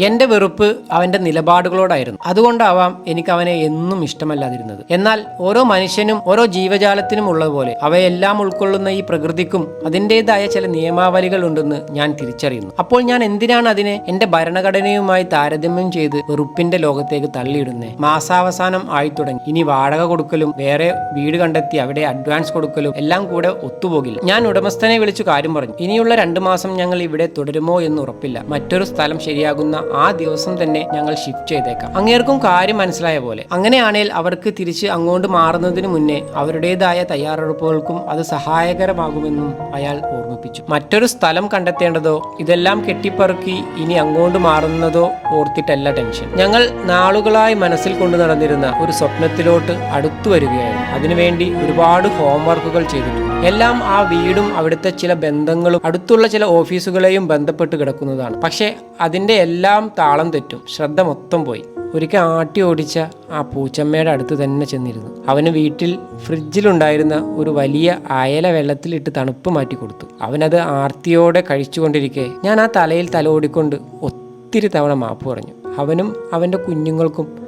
എന്റെ വെറുപ്പ് അവന്റെ നിലപാടുകളോടായിരുന്നു. അതുകൊണ്ടാവാം എനിക്ക് അവനെ എന്നും ഇഷ്ടമല്ലാതിരുന്നത്. എന്നാൽ ഓരോ മനുഷ്യനും ഓരോ ജീവജാലത്തിനും ഉള്ളതുപോലെ അവയെല്ലാം ഉൾക്കൊള്ളുന്ന ഈ പ്രകൃതിക്കും അതിന്റെതായ ചില നിയമാവലികൾ ഉണ്ടെന്ന് ഞാൻ തിരിച്ചറിയുന്നു. അപ്പോൾ ഞാൻ എന്തിനാണ് അതിനെ എന്റെ ഭരണഘടനയുമായി താരതമ്യം ചെയ്ത് വെറുപ്പിന്റെ ലോകത്തേക്ക് തള്ളിയിടുന്നേ? മാസാവസാനം ആയി തുടങ്ങി ഇനി വാടക കൊടുക്കലും വേറെ വീട് കണ്ടെത്തി അവിടെ അഡ്വാൻസ് കൊടുക്കലും എല്ലാം കൂടെ ഒത്തുപോകില്ല. ഞാൻ ഉടമസ്ഥനെ വിളിച്ചു കാര്യം പറഞ്ഞു. ഇനിയുള്ള രണ്ടു മാസം ഞങ്ങൾ ഇവിടെ തുടരുമോ എന്ന് ഉറപ്പില്ല. മറ്റൊരു സ്ഥലം ശരിയാകുന്ന ആ ദിവസം തന്നെ ഞങ്ങൾ ഷിഫ്റ്റ് ചെയ്തേക്കാം. അങ്ങേർക്കും കാര്യം മനസ്സിലായ പോലെ. അങ്ങനെയാണെങ്കിൽ അവർക്ക് തിരിച്ച് അങ്ങോട്ട് മാറുന്നതിന് മുന്നേ അവരുടേതായ തയ്യാറെടുപ്പുകൾക്കും അത് സഹായകരമാകുമെന്നും അയാൾ ഓർമ്മിപ്പിച്ചു മറ്റൊരു സ്ഥലം കണ്ടെത്തേണ്ടതോ ഇതെല്ലാം കെട്ടിപ്പറുക്കി ഇനി അങ്ങോട്ട് മാറുന്നതോ ഓർത്തിട്ടല്ല ടെൻഷൻ. ഞങ്ങൾ നാളുകളായി മനസ്സിൽ കൊണ്ടു നടന്നിരുന്ന ഒരു സ്വപ്നത്തിലോട്ട് അടുത്തു വരികയായിരുന്നു. അതിനുവേണ്ടി ഒരുപാട് ഹോംവർക്കുകൾ ചെയ്തിട്ടുണ്ട്. എല്ലാം ആ വീടും അവിടുത്തെ ചില ബന്ധങ്ങളും അടുത്തുള്ള ചില ഓഫീസുകളെയും ബന്ധപ്പെട്ട് കിടക്കുന്നതാണ്. പക്ഷേ അതിന്റെ എല്ലാം താളം തെറ്റും. ശ്രദ്ധ മൊത്തം പോയി. ഒരിക്കൽ ആട്ടി ഓടിച്ച ആ പൂച്ചമ്മയുടെ അടുത്ത് തന്നെ ചെന്നിരുന്നു. അവന് വീട്ടിൽ ഫ്രിഡ്ജിലുണ്ടായിരുന്ന ഒരു വലിയ അയല വെള്ളത്തിലിട്ട് തണുപ്പ് മാറ്റി കൊടുത്തു. അവനത് ആർത്തിയോടെ കഴിച്ചുകൊണ്ടിരിക്കെ ഞാൻ ആ തലയിൽ തല ഓടിക്കൊണ്ട് ഒത്തിരി തവണ മാപ്പ് പറഞ്ഞു. അവനും അവന്റെ കുഞ്ഞുങ്ങൾക്കും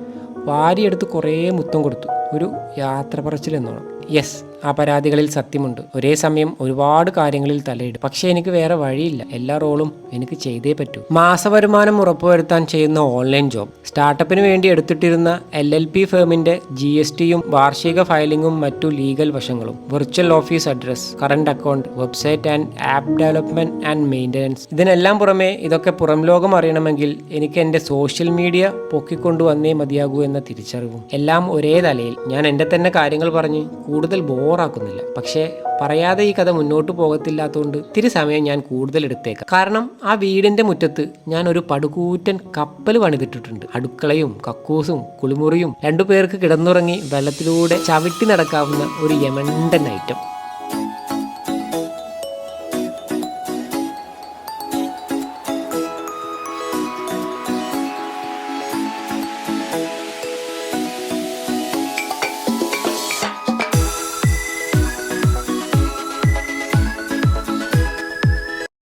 വാരിയെടുത്ത് കുറേ മുത്തം കൊടുത്തു. ഒരു യാത്ര പറച്ചിലെന്നോണം യെസ് ആ പരാതികളിൽ സത്യമുണ്ട്. ഒരേ സമയം ഒരുപാട് കാര്യങ്ങളിൽ തലയിടും. പക്ഷേ എനിക്ക് വേറെ വഴിയില്ല. എല്ലാ റോളും എനിക്ക് ചെയ്തേ പറ്റൂ. മാസവരുമാനം ഉറപ്പുവരുത്താൻ ചെയ്യുന്ന ഓൺലൈൻ ജോബ്. സ്റ്റാർട്ടപ്പിന് വേണ്ടി എടുത്തിട്ടിരുന്ന എൽ എൽ പി ഫേമിന്റെ ജി എസ് ടിയും വാർഷിക ഫയലിംഗും മറ്റു ലീഗൽ വശങ്ങളും. Virtual office address current account website and app development and maintenance. ഇതിനെല്ലാം പുറമെ ഇതൊക്കെ പുറം ലോകം അറിയണമെങ്കിൽ എനിക്ക് എന്റെ സോഷ്യൽ മീഡിയ പൊക്കിക്കൊണ്ടുവന്നേ മതിയാകൂ എന്ന തിരിച്ചറിവും. എല്ലാം ഒരേ തലയിൽ. ഞാൻ എന്റെ തന്നെ കാര്യങ്ങൾ പറഞ്ഞ് കൂടുതൽ ബോറാക്കുന്നില്ല. പക്ഷേ പറയാതെ ഈ കഥ മുന്നോട്ട് പോകത്തില്ലാത്തതുകൊണ്ട് ഇത്തിരി സമയം ഞാൻ കൂടുതൽ എടുത്തേക്കാം കാരണം ആ വീടിന്റെ മുറ്റത്ത് ഞാൻ ഒരു പടുകൂറ്റൻ കപ്പൽ പണിതിട്ടിട്ടുണ്ട്. അടുക്കളയും കക്കൂസും കുളിമുറിയും രണ്ടു പേർക്ക് കിടന്നുറങ്ങി വെള്ളത്തിലൂടെ ചവിട്ടി നടക്കാവുന്ന ഒരു യമണ്ടൻ ഐറ്റം.